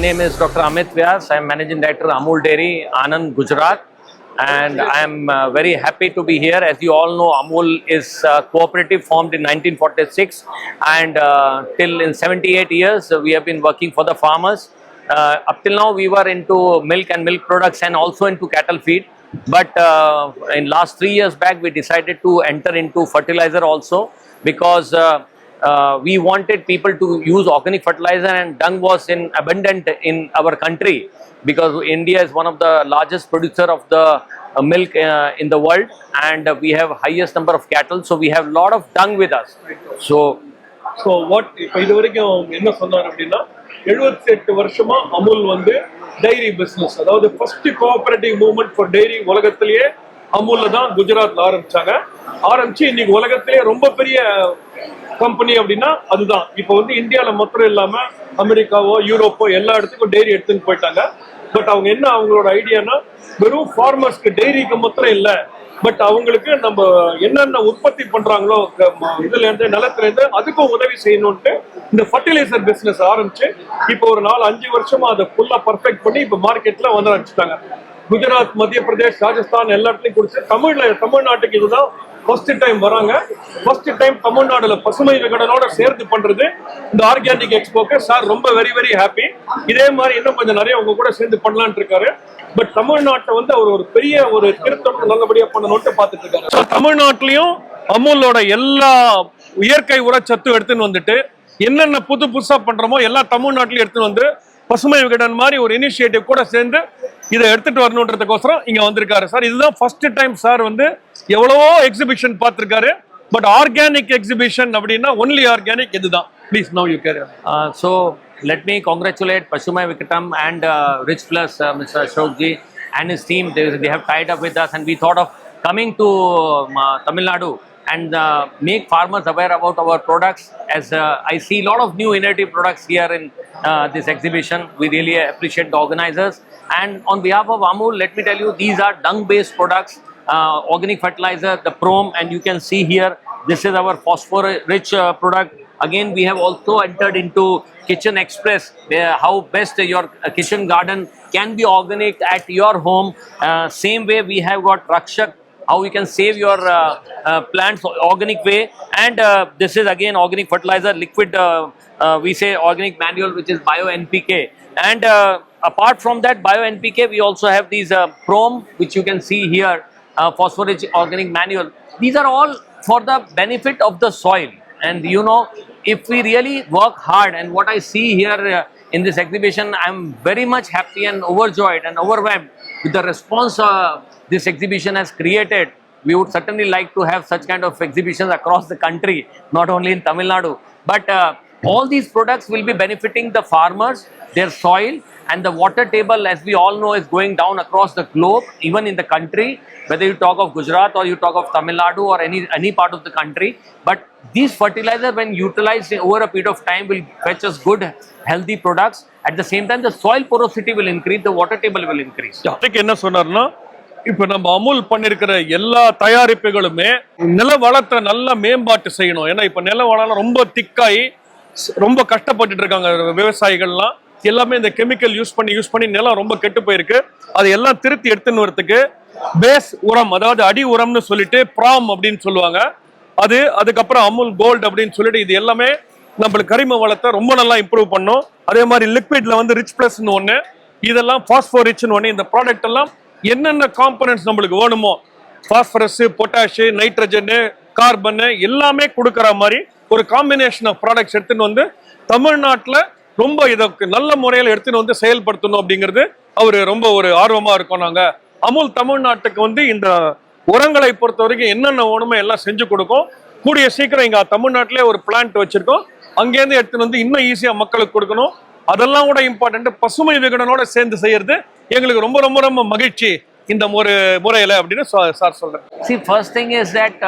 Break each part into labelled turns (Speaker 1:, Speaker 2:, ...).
Speaker 1: Name is Dr. Amit Vyas. I am Managing Director, Amul Dairy, Anand, Gujarat. And I am uh, very happy to be here. As you all know, Amul is uh, cooperative formed in 1946. And uh, till in 78 years, uh, we have been working for the farmers. Uh, up till now, we were into milk and milk products and also into cattle feed. But uh, in last three years back, we decided to enter into fertilizer also because uh, uh, we wanted people to use organic fertilizer and dung was in abundant in our country because India is one of the largest producer of the uh, milk uh, in the world and uh, we have highest number of cattle so we have lot of dung with us so
Speaker 2: so what இப்போ இது வரைக்கும் என்ன சொன்னார் அப்படின்னா எழுபத்தி எட்டு வருஷமா அமுல் வந்து டைரி பிசினஸ் அதாவது first cooperative movement for dairy உலகத்திலேயே அமுல்ல தான் குஜராத்ல ஆரம்பிச்சாங்க ஆரம்பிச்சு இன்னைக்கு உலகத்திலேயே ரொம்ப பெரிய கம்பெனி அப்படின்னா அதுதான். இப்போ வந்து இந்தியாவில் மொத்தம் இல்லாம அமெரிக்காவோ யூரோப்போ எல்லா இடத்துக்கும் டெய்ரி எடுத்துன்னு போயிட்டாங்க. பட் அவங்க என்ன அவங்களோட ஐடியானா வெறும் ஃபார்மர்ஸ்க்கு டெய்ரிக்கு மொத்தம் இல்லை. பட் அவங்களுக்கு நம்ம என்னென்ன உற்பத்தி பண்றாங்களோ இதுல இருந்து நிலத்துல இருந்து அதுக்கும் உதவி செய்யணும்ட்டு இந்த ஃபர்டிலைசர் பிசினஸ் ஆரம்பிச்சு இப்போ ஒரு நாலு அஞ்சு வருஷமா அதை ஃபுல்லா பர்ஃபெக்ட் பண்ணி இப்போ மார்க்கெட்ல வந்து ஆரம்பிச்சிட்டாங்க. குஜராத் மத்திய பிரதேஷ் ராஜஸ்தான் எல்லாத்துலையும் குடிச்சு தமிழ்ல தமிழ்நாட்டுக்கு இதுதான் ஃபர்ஸ்ட் டைம் வராங்க. ஃபர்ஸ்ட் டைம் தமிழ்நாடுல பசுமை விகடனோட சேர்ந்து பண்றது இந்த ஆர்கானிக் எக்ஸ்போக்கு. சார் ரொம்ப வெரி வெரி ஹாப்பி இதே மாதிரி இன்னும் கொஞ்சம் நிறைய உங்க கூட சேர்ந்து பண்ணலான் இருக்காரு. பட் தமிழ்நாட்டை வந்து அவர் ஒரு பெரிய ஒரு திருத்தம் நல்லபடியா பண்ணணும்ட்டு பார்த்துட்டு இருக்காரு. தமிழ்நாட்டிலையும் அமுலோட எல்லா இயற்கை உரச்சத்தும் எடுத்துன்னு வந்துட்டு என்னென்ன புது புதுசா பண்றோமோ எல்லா தமிழ்நாட்டிலையும் எடுத்துன்னு வந்து பசுமை விகடன் மாதிரி ஒரு இனிஷியேட்டிவ் கூட சேர்ந்து இதை எடுத்துட்டு வரணுன்றதுக்கோசரம் இங்க வந்திருக்காரு சார். இதுதான் ஃபர்ஸ்ட் டைம் சார் வந்து எவ்வளவோ எக்ஸிபிஷன் பார்த்துருக்காரு. பட் ஆர்கானிக் எக்ஸிபிஷன் அப்படின்னா ஒன்லி ஆர்கானிக் இதுதான். Please no you carry
Speaker 1: so let me congratulate Pasumai Vikatan and rich plus Rich Ashokji and is team they have tied up with us and we thought of us to Tamil Nadu uh, and uh, make farmers aware about our products as uh, I see a lot of new innovative products here in uh, this exhibition. We really appreciate the organizers. And on behalf of Amul, let me tell you, these are dung-based products, uh, organic fertilizer, the Prom, and you can see here, this is our phosphor-rich uh, product. Again, we have also entered into Kitchen Express, where how best your uh, kitchen garden can be organic at your home. Uh, same way, we have got Rakshak, how you can save your uh, uh, plants organic way. And uh, this is again organic fertilizer, liquid, we say organic manual, which is Bio NPK. And apart from that Bio NPK, we also have these Prom, which you can see here, phosphorus organic manual. These are all for the benefit of the soil. And you know, if we really work hard, and what I see here in this exhibition, I'm very much happy and overjoyed and overwhelmed with the response uh, this exhibition has created. We would certainly like to have such kind of exhibitions across the country, not only in Tamil Nadu. But uh, all these products will be benefiting the farmers, their soil, and the water table, as we all know, is going down across the globe, even in the country, whether you talk of Gujarat or you talk of Tamil Nadu or any, any part of the country. But these fertilizers, when utilized over a period of time, will fetch us good, healthy products. At the same time, the soil porosity will increase, the water table will increase.
Speaker 2: அதுக்கு என்ன சொன்னார்னா இப்ப நம்ம அமுல் பண்ணிருக்கிற எல்லா தயாரிப்புகளுமே நில வளத்தை நல்லா மேம்பாட்டு செய்யணும் ஏன்னா இப்ப நில வளம் ரொம்ப திக்காயி ஸ்- ரொம்ப கஷ்டப்பட்டுட்டு இருக்காங்க விவசாயிகள்லாம் எல்லாமே இந்த கெமிக்கல் யூஸ் பண்ணி யூஸ் பண்ணி நிலம் ரொம்ப கெட்டு போயிருக்கு. அது எல்லாம் திருத்தி எடுத்துன்னு வரதுக்கு பேஸ் உரம் அதாவது அடி உரம்னு சொல்லிட்டு ப்ராம் அப்படின்னு சொல்லுவாங்க. அது அதுக்கப்புறம் அமுல் கோல்டு அப்படின்னு சொல்லிட்டு இது எல்லாமே நம்மளுக்கு கரிம வளத்தை ரொம்ப நல்லா இம்ப்ரூவ் பண்ணும். அதே மாதிரி லிக்விட்ல வந்து ரிச் பிளஸ்னு ஒன்று இதெல்லாம் ஃபாஸ்போர் ரிச்னு ஒன்று இந்த ப்ராடக்ட் எல்லாம் என்னென்ன காம்பனன்ட்ஸ் நம்மளுக்கு வேணுமோ ஃபாஸ்பரஸ் பொட்டாஷு நைட்ரஜனு கார்பனு எல்லாமே கொடுக்குற மாதிரி ஒரு காம்பினேஷன் ஆஃப் ப்ராடக்ட்ஸ் எடுத்துன்னு வந்து தமிழ்நாட்டில் ரொம்ப இதற்கு நல்ல முறையில் எடுத்துன்னு வந்து செயல்படுத்தணும் அப்படிங்கிறது அவர் ரொம்ப ஒரு ஆர்வமா இருக்கோம் நாங்க. அமுல் தமிழ்நாட்டுக்கு வந்து இந்த உரங்களை பொறுத்த வரைக்கும் என்னென்ன வேணுமோ எல்லாம் செஞ்சு கொடுக்கும்? கூடிய சீக்கிரம் இங்க தமிழ்நாட்டிலே ஒரு பிளான்ட் வச்சிருக்கோம். அங்கேருந்து எடுத்துன்னு வந்து இன்னும் ஈஸியா மக்களுக்கு கொடுக்கணும். அதெல்லாம் கூட இம்பார்ட்டன்ட் பசுமை விகடனோட சேர்ந்து செய்யறது எங்களுக்கு ரொம்ப ரொம்ப ரொம்ப மகிழ்ச்சி இந்த ஒரு முறையில அப்படின்னு சார் சொல்றேன்
Speaker 1: see first thing is that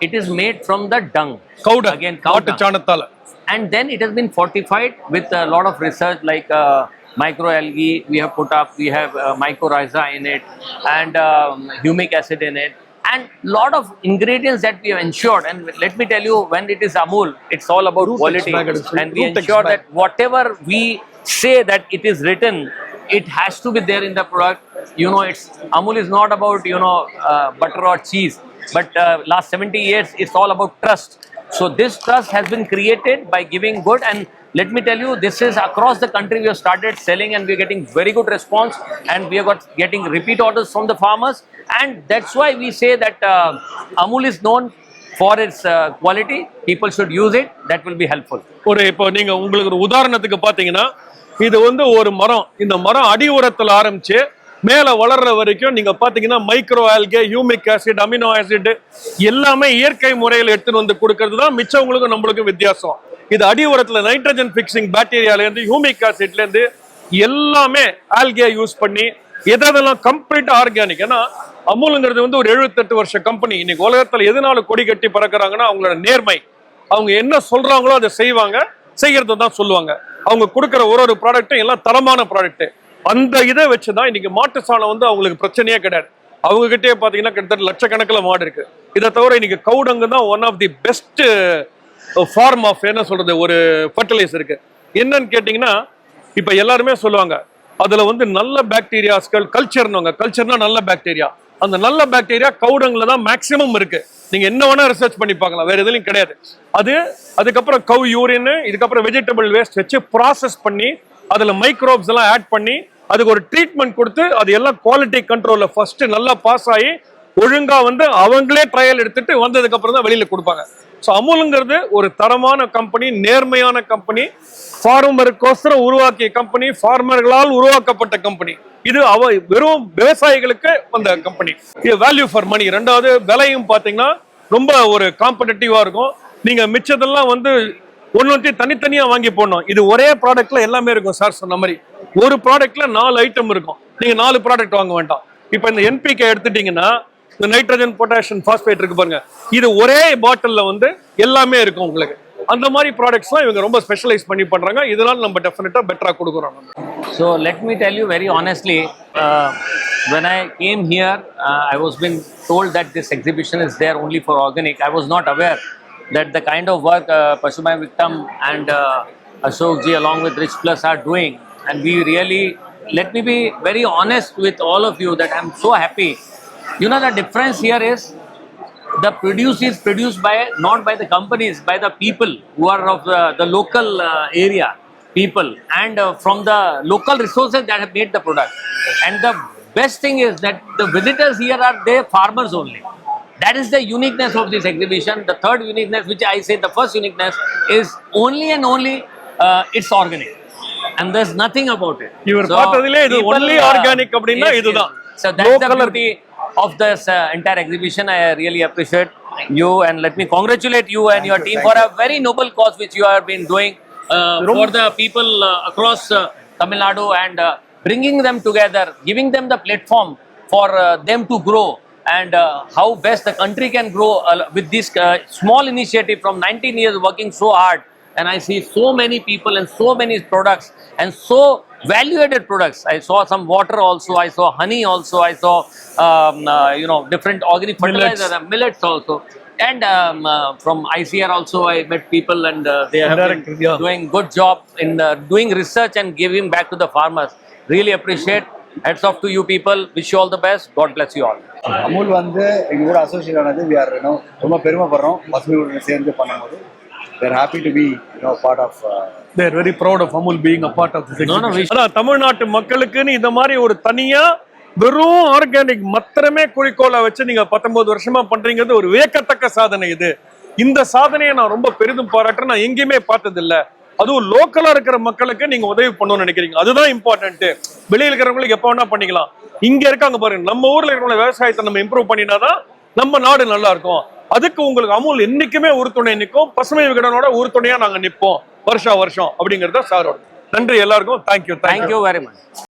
Speaker 1: It is made from the dung.
Speaker 2: Cow dung.
Speaker 1: Again, cow dung. And then it has been fortified with a lot of research like uh, microalgae. We have put up, we have uh, mycorrhiza in it and um, humic acid in it. And lot of ingredients that we have ensured. And let me tell you when it is Amul, it's all about quality. and we ensure that whatever we say that it is written it has to be there in the product. You know it's amul is not about you know uh, butter or cheese. But uh, last 70 years it's all about trust. So this trust has been created by giving good and let me tell you, this is across the country. We have started selling and we're getting very good response, and we have got getting repeat orders from the farmers, and that's why we say that uh, Amul is known for its uh, quality. People should use it. That will be helpful.
Speaker 2: ஒரு இப்போ நீங்க உங்களுக்கு ஒரு உதாரணத்துக்கு பாத்தீங்கன்னா இது வந்து ஒரு மரம் இந்த மரம் அடி உரத்துல ஆரம்பிச்சு மேல வளர்ற வரைக்கும் நீங்க பாத்தீங்கன்னா micro algae humic acid amino acid எல்லாமே இயற்கை முறையில் எடுத்துட்டு வந்து கொடுக்கறது தான் மிச்சவங்களுக்கும் நம்மளுக்கும் வித்தியாசம். இது அடி நைட்ரஜன் பிக்சிங் பாக்டீரியால இருந்து ஹியூமிக் ஆசிட்ல இருந்து எல்லாமே ஆல்கே யூஸ் பண்ணி எதெல்லாம் கம்ப்ளீட் ஆர்கானிக் ஏன்னா அமுலுங்கிறது வந்து ஒரு 78 வருஷ கம்பெனி இன்னைக்கு உலகத்துல எதனால கொடி கட்டி பறக்குறாங்கன்னா அவங்களோட நேர்மை. அவங்க என்ன சொல்றாங்களோ அதை செய்வாங்க செய்யறத தான் சொல்லுவாங்க. அவங்க கொடுக்குற ஒரு ஒரு ப்ராடக்ட்டும் எல்லாம் தரமான ப்ராடக்ட் அந்த இதை வச்சு தான் இன்னைக்கு மாட்டு சாணம் வந்து அவங்களுக்கு பிரச்சனையே கிடையாது. அவங்க கிட்டே பார்த்தீங்கன்னா கிட்டத்தட்ட லட்சக்கணக்கில் மாடு இருக்கு. இதை தவிர இன்னைக்கு கவுடங்கு தான் one of the best farm of என்ன சொல்றது ஒரு ஃபர்டிலைசர் இருக்கு. என்னன்னு கேட்டிங்கன்னா இப்போ எல்லாருமே சொல்லுவாங்க அதுல வந்து நல்ல பாக்டீரியாஸ்கள் கல்ச்சர்னுவாங்க கல்ச்சர்னா நல்ல பாக்டீரியா அந்த நல்ல பாக்டீரியா கவுடங்கில் தான் மேக்ஸிமம் இருக்கு. நீங்க என்ன வேணா ரிசர்ச் பண்ணி பார்க்கலாம். வேற எதுலையும் கிடையாது. அது அதுக்கப்புறம் கவ் யூரின் இதுக்கப்புறம் வெஜிடபிள் வேஸ்ட் வச்சு ப்ராசஸ் பண்ணி அதுல மைக்ரோப்ஸ் எல்லாம் ஆட் பண்ணி அதுக்கு ஒரு ட்ரீட்மெண்ட் கொடுத்து அது எல்லாம் குவாலிட்டி கண்ட்ரோல்ல ஃபர்ஸ்ட் நல்லா பாஸ் ஆகி ஒழுங்கா வந்து அவங்களே ட்ரையல் எடுத்துட்டு வந்ததுக்கு அப்புறம் தான் வெளியில கொடுப்பாங்க. ஸோ அமுலுங்கிறது ஒரு தரமான கம்பெனி நேர்மையான கம்பெனி ஃபார்மருக்கோசரம் உருவாக்கிய கம்பெனி ஃபார்மர்களால் உருவாக்கப்பட்ட கம்பெனி இது அவ வெறும் விவசாயிகளுக்கு வந்த கம்பெனி இது வேல்யூ ஃபார் மணி ரெண்டாவது விலையும் பார்த்தீங்கன்னா ரொம்ப ஒரு காம்படிட்டிவா இருக்கும். நீங்க மிச்சதெல்லாம் வந்து ஒன்னொத்தி தனித்தனியா வாங்கி போடணும். இது ஒரே ப்ராடக்ட்ல எல்லாமே இருக்கும் சார் சொன்ன மாதிரி. ஒரு ப்ராடக்ட்ல நாலு ஐட்டம் இருக்கும். நீங்க நாலு ப்ராடக்ட் வாங்க வேண்டாம். இப்போ இந்த என்பிகே எடுத்துட்டீங்கன்னா இந்த நைட்ரஜன் பொட்டாசியம் பாஸ்பேட் இருக்கு பாருங்க. இது ஒரே பாட்டில்ல வந்து எல்லாமே இருக்கும் உங்களுக்கு. அந்த மாதிரி ப்ராடக்ட்ஸ்லாம் இவங்க ரொம்ப ஸ்பெஷலைஸ் பண்ணி பண்றாங்க. இதனால நம்ம டெஃபினட்டா பெட்டரா கொடுக்குறோம்
Speaker 1: so let me tell you very honestly when I came here I was been told that this exhibition is there only for organic I was not aware that the kind of work uh, Pashumai Viktam and uh, Ashok ji along with Rich Plus are doing, and we really let me be very honest with all of you that I'm so happy. You know the difference here is the produce is produced by not by the companies by the people who are of the, the local uh, area people and uh, from the local resources that have made the product. And the best thing is that the visitors here are they farmers only that is the uniqueness of this exhibition. The third uniqueness, which I say the first uniqueness, is only and only uh, it's organic. And there's nothing about it. You're
Speaker 2: part of
Speaker 1: the
Speaker 2: only
Speaker 1: uh,
Speaker 2: organic company.
Speaker 1: Yes, yes. So that's the
Speaker 2: color.
Speaker 1: beauty of this uh, entire exhibition. I really appreciate you and let me congratulate you and thank your you, team for you. a very noble cause which you have been doing uh, for the people uh, across uh, Tamil Nadu and uh, bringing them together, giving them the platform for uh, them to grow and uh, how best the country can grow uh, with this uh, small initiative from 19 years working so hard and I see so many people and so many products and so value-added products. I saw some water also. I saw honey also. I saw um, uh, you know different organic
Speaker 2: Millets.
Speaker 1: fertilizer, uh, millets also. And um, uh, from ICR also, I met people and uh, they have been
Speaker 2: yeah.
Speaker 1: doing good job in uh, doing research and giving back to the farmers. Really appreciate. Hats off to you people. Wish you all the best. God bless you all.
Speaker 3: Amul வந்து எங்க கூட associate ஆனது we are ரொம்ப பெருமைப்படுறோம் பசுமையுடன் சேர்ந்து பண்ணும்போது they're happy to be part of
Speaker 2: they are very proud of Amul being a part of this
Speaker 1: No, no, we
Speaker 2: exhibition. அதான் தமிழ்நாட்டு மக்களுக்குன்னு இந்த மாதிரி ஒரு தனியா வெறும் ஆர்கானிக் மாத்திரமே குறிக்கோளை வச்சு நீங்க 19 வருஷமா பண்றீங்கிறது ஒரு வியக்கத்தக்க சாதனை இது இந்த சாதனையை நான் ரொம்ப பெரிதும் பாராட்டுறேன் நான் எங்கேயுமே பார்த்தது இல்ல அதுவும் லோக்கலா இருக்கிற மக்களுக்கு நீங்க உதவி பண்ணணும்னு நினைக்கிறீங்க. அதுதான் இம்பார்ட்டன்ட் வெளியில இருக்கிறவங்களுக்கு எப்ப வேணா பண்ணிக்கலாம். இங்க இருக்காங்க பாருங்க. நம்ம ஊர்ல இருக்கிற விவசாயத்தை நம்ம இம்ப்ரூவ் பண்ணினாதான் நம்ம நாடு நல்லா இருக்கும். அதுக்கு உங்களுக்கு அமுல் என்னைக்குமே உறுதுணை நிற்கும். பசுமை விகடனோட உறுதுணையா நாங்க நிற்போம். வருஷா வருஷம் அப்படிங்கறத சாரோட. நன்றி எல்லாருக்கும். Thank you
Speaker 1: thank you very much.